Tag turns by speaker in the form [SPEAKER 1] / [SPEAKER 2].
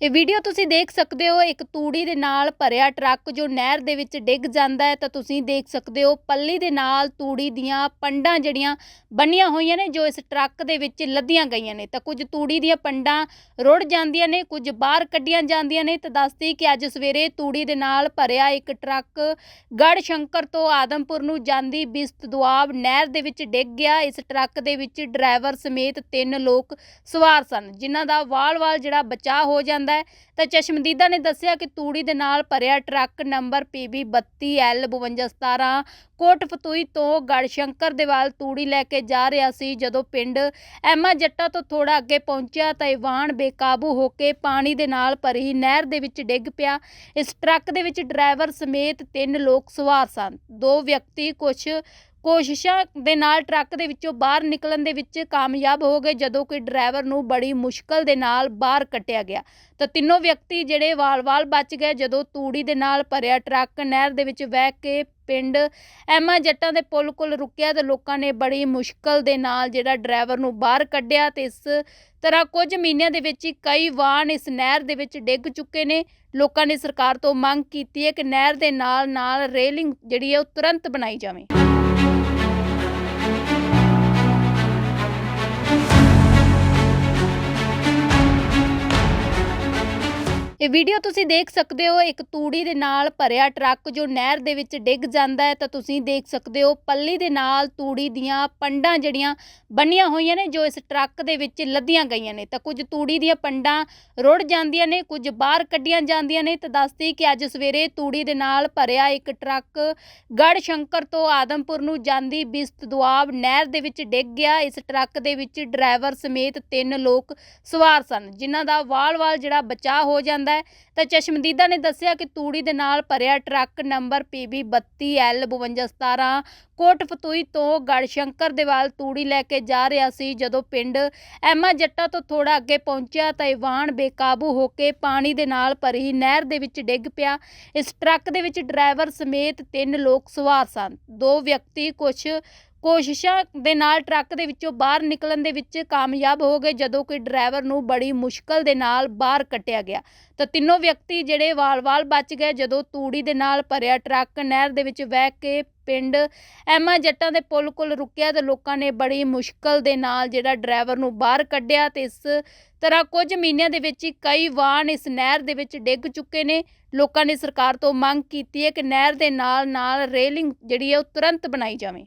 [SPEAKER 1] ਇਹ ਵੀਡੀਓ ਤੁਸੀਂ ਦੇਖ ਸਕਦੇ ਹੋ, ਇੱਕ ਤੂੜੀ ਦੇ ਨਾਲ ਭਰਿਆ ਟਰੱਕ ਜੋ ਨਹਿਰ ਦੇ ਵਿੱਚ ਡਿੱਗ ਜਾਂਦਾ ਹੈ, ਤਾਂ ਤੁਸੀਂ ਦੇਖ ਸਕਦੇ ਹੋ ਪੱਲੀ ਦੇ ਨਾਲ ਤੂੜੀ ਦੀਆਂ ਪੰਡਾਂ ਜਿਹੜੀਆਂ ਬੰਨੀਆਂ ਹੋਈਆਂ ਨੇ, ਜੋ ਇਸ ਟਰੱਕ ਦੇ ਵਿੱਚ ਲੱਦੀਆਂ ਗਈਆਂ ਨੇ। ਤਾਂ ਕੁਝ ਤੂੜੀ ਦੀਆਂ ਪੰਡਾਂ ਰੁੜ ਜਾਂਦੀਆਂ ਨੇ, ਕੁਝ ਬਾਹਰ ਕੱਢੀਆਂ ਜਾਂਦੀਆਂ ਨੇ। ਤਾਂ ਦੱਸਦੀ ਕਿ ਅੱਜ ਸਵੇਰੇ ਤੂੜੀ ਦੇ ਨਾਲ ਭਰਿਆ ਇੱਕ ਟਰੱਕ ਗੜ ਸ਼ੰਕਰ ਤੋਂ ਆਦਮਪੁਰ ਨੂੰ ਜਾਂਦੀ ਬਿਸਤ ਦੁਆਬ ਨਹਿਰ ਦੇ ਵਿੱਚ ਡਿੱਗ ਗਿਆ। ਇਸ ਟਰੱਕ ਦੇ ਵਿੱਚ ਡਰਾਈਵਰ ਸਮੇਤ ਤਿੰਨ ਲੋਕ ਸਵਾਰ ਸਨ, ਜਿਨ੍ਹਾਂ ਦਾ ਵਾਲ-ਵਾਲ ਜਿਹੜਾ ਬਚਾਅ ਹੋ ਜਾਂਦਾ ਹੈ। ਤਾਂ ਚਸ਼ਮਦੀਦਾ ਨੇ ਦੱਸਿਆ ਕਿ ਤੂੜੀ ਦੇ ਨਾਲ ਭਰਿਆ truck number PB 32L 5217 Kot Fatuhi ਤੋਂ ਗੜਸ਼ੰਕਰ ਦੇ ਵੱਲ ਤੂੜੀ ਲੈ ਕੇ ਜਾ ਰਿਹਾ ਸੀ। ਜਦੋਂ ਪਿੰਡ ਐਮਾ ਜੱਟਾ ਤੋਂ ਥੋੜਾ ਅੱਗੇ ਪਹੁੰਚਿਆ ਤਾਂ ਇਹ ਵਾਹਨ ਬੇਕਾਬੂ ਹੋ ਕੇ ਪਾਣੀ ਦੇ ਨਾਲ ਭਰੀ ਨਹਿਰ ਦੇ ਵਿੱਚ ਡਿੱਗ ਪਿਆ। ਇਸ ਟਰੱਕ ਦੇ ਵਿੱਚ ਡਰਾਈਵਰ ਸਮੇਤ ਤਿੰਨ ਲੋਕ ਸਵਾਰ ਸਨ। ਦੋ ਵਿਅਕਤੀ ਕੁਝ ਕੋਸ਼ਿਸ਼ਾਂ ਦੇ ਨਾਲ ਟਰੱਕ ਦੇ ਵਿੱਚੋਂ ਬਾਹਰ ਨਿਕਲਣ ਦੇ ਵਿੱਚ ਕਾਮਯਾਬ ਹੋ ਗਏ, ਜਦੋਂ ਕਿ ਡਰਾਈਵਰ ਨੂੰ ਬੜੀ ਮੁਸ਼ਕਲ ਦੇ ਨਾਲ ਬਾਹਰ ਕੱਟਿਆ ਗਿਆ। ਤਾਂ ਤਿੰਨੋਂ ਵਿਅਕਤੀ ਜਿਹੜੇ ਵਾਲ-ਵਾਲ ਬਚ ਗਏ, ਜਦੋਂ ਤੂੜੀ ਦੇ ਨਾਲ ਭਰਿਆ ਟਰੱਕ ਨਹਿਰ ਦੇ ਵਿੱਚ ਵਹਿ ਕੇ ਪਿੰਡ। ਐਮਾ ਜੱਟਾਂ ਦੇ ਪੁਲ ਕੋਲ ਰੁਕਿਆ ਤੇ ਲੋਕਾਂ ਨੇ ਬੜੀ ਮੁਸ਼ਕਲ ਦੇ ਨਾਲ ਜਿਹੜਾ ਡਰਾਈਵਰ ਨੂੰ ਬਾਹਰ ਕੱਢਿਆ ਤੇ ਇਸ ਤਰ੍ਹਾਂ ਕੁਝ ਮਹੀਨਿਆਂ ਦੇ ਵਿੱਚ ਹੀ ਕਈ ਵਾਹਨ ਇਸ ਨਹਿਰ ਦੇ ਵਿੱਚ ਡਿੱਗ ਚੁੱਕੇ ਨੇ। ਲੋਕਾਂ ਨੇ ਸਰਕਾਰ ਤੋਂ ਮੰਗ ਕੀਤੀ ਹੈ ਕਿ ਨਹਿਰ ਦੇ ਨਾਲ ਨਾਲ ਰੇਲਿੰਗ ਜਿਹੜੀ ਹੈ ਉਹ ਤੁਰੰਤ ਬਣਾਈ ਜਾਵੇ। ਇਹ ਵੀਡੀਓ ਤੁਸੀਂ ਦੇਖ ਸਕਦੇ ਹੋ, ਇੱਕ ਤੂੜੀ ਦੇ ਨਾਲ ਭਰਿਆ ਟਰੱਕ ਜੋ ਨਹਿਰ ਦੇ ਵਿੱਚ ਡਿੱਗ ਜਾਂਦਾ ਹੈ, ਤਾਂ ਤੁਸੀਂ ਦੇਖ ਸਕਦੇ ਹੋ ਪੱਲੀ ਦੇ ਨਾਲ ਤੂੜੀ ਦੀਆਂ ਪੰਡਾਂ ਜਿਹੜੀਆਂ ਬੰਨੀਆਂ ਹੋਈਆਂ ਨੇ, ਜੋ ਇਸ ਟਰੱਕ ਦੇ ਵਿੱਚ ਲੱਦੀਆਂ ਗਈਆਂ ਨੇ। ਤਾਂ ਕੁਝ ਤੂੜੀ ਦੀਆਂ ਪੰਡਾਂ ਰੁੜ ਜਾਂਦੀਆਂ ਨੇ, ਕੁਝ ਬਾਹਰ ਕੱਢੀਆਂ ਜਾਂਦੀਆਂ ਨੇ। ਤਾਂ ਦੱਸਦੀ ਕਿ ਅੱਜ ਸਵੇਰੇ ਤੂੜੀ ਦੇ ਨਾਲ ਭਰਿਆ ਇੱਕ ਟਰੱਕ ਗੜ ਸ਼ੰਕਰ ਤੋਂ ਆਦਮਪੁਰ ਨੂੰ ਜਾਂਦੀ ਬਿਸਤ ਦੁਆਬ ਨਹਿਰ ਦੇ ਵਿੱਚ ਡਿੱਗ ਗਿਆ। ਇਸ ਟਰੱਕ ਦੇ ਵਿੱਚ ਡਰਾਈਵਰ ਸਮੇਤ ਤਿੰਨ ਲੋਕ ਸਵਾਰ ਸਨ, ਜਿਨ੍ਹਾਂ ਦਾ ਵਾਲ-ਵਾਲ ਜਿਹੜਾ ਬਚਾਅ ਹੋ ਜਾਂਦਾ ਹੈ। ਤਾਂ ਚਸ਼ਮਦੀਦਾ ਨੇ ਦੱਸਿਆ ਕਿ ਤੂੜੀ ਦੇ ਨਾਲ ਭਰਿਆ truck number PB 32L 5217 Kot Fatuhi ਤੋਂ ਗੜਸ਼ੰਕਰ ਦੇ ਵੱਲ ਤੂੜੀ ਲੈ ਕੇ ਜਾ ਰਿਹਾ ਸੀ। ਜਦੋਂ ਪਿੰਡ ਐਮਾ ਜੱਟਾ ਤੋਂ ਥੋੜਾ ਅੱਗੇ ਪਹੁੰਚਿਆ ਤਾਂ ਇਹ ਬੇਕਾਬੂ ਹੋ ਕੇ ਪਾਣੀ ਦੇ ਨਾਲ ਭਰੀ ਨਹਿਰ ਦੇ ਵਿੱਚ ਡਿੱਗ ਪਿਆ। ਇਸ ਟਰੱਕ ਦੇ ਵਿੱਚ ਡਰਾਈਵਰ ਸਮੇਤ ਤਿੰਨ ਲੋਕ ਸਵਾਰ ਸਨ। ਦੋ ਵਿਅਕਤੀ ਕੁਝ ਕੋਸ਼ਿਸ਼ਾਂ ਦੇ ਨਾਲ ਟਰੱਕ ਦੇ ਵਿੱਚੋਂ ਬਾਹਰ ਨਿਕਲਣ ਦੇ ਵਿੱਚ ਕਾਮਯਾਬ ਹੋ ਗਏ, ਜਦੋਂ ਕਿ ਡਰਾਈਵਰ ਨੂੰ ਬੜੀ ਮੁਸ਼ਕਲ ਦੇ ਨਾਲ ਬਾਹਰ ਕੱਟਿਆ ਗਿਆ। ਤਾਂ ਤਿੰਨੋਂ ਵਿਅਕਤੀ ਜਿਹੜੇ ਵਾਲ-ਵਾਲ ਬਚ ਗਏ, ਜਦੋਂ ਤੂੜੀ ਦੇ ਨਾਲ ਭਰਿਆ ਟਰੱਕ ਨਹਿਰ ਦੇ ਵਿੱਚ ਵਹਿ ਕੇ ਪਿੰਡ ਐਮਾ ਜੱਟਾਂ ਦੇ ਪੁਲ ਕੋਲ ਰੁਕਿਆ, ਤੇ ਲੋਕਾਂ ਨੇ ਬੜੀ ਮੁਸ਼ਕਲ ਦੇ ਨਾਲ ਜਿਹੜਾ ਡਰਾਈਵਰ ਨੂੰ ਬਾਹਰ ਕੱਢਿਆ ਤੇ ਇਸ ਤਰ੍ਹਾਂ ਕੁਝ ਮਹੀਨਿਆਂ ਦੇ ਵਿੱਚ ਹੀ ਕਈ ਵਾਹਨ ਇਸ ਨਹਿਰ ਦੇ ਵਿੱਚ ਡਿੱਗ ਚੁੱਕੇ ਨੇ। ਲੋਕਾਂ ਨੇ ਸਰਕਾਰ ਤੋਂ ਮੰਗ ਕੀਤੀ ਹੈ ਕਿ ਨਹਿਰ ਦੇ ਨਾਲ ਨਾਲ ਰੇਲਿੰਗ ਜਿਹੜੀ ਹੈ ਉਹ ਤੁਰੰਤ ਬਣਾਈ ਜਾਵੇ।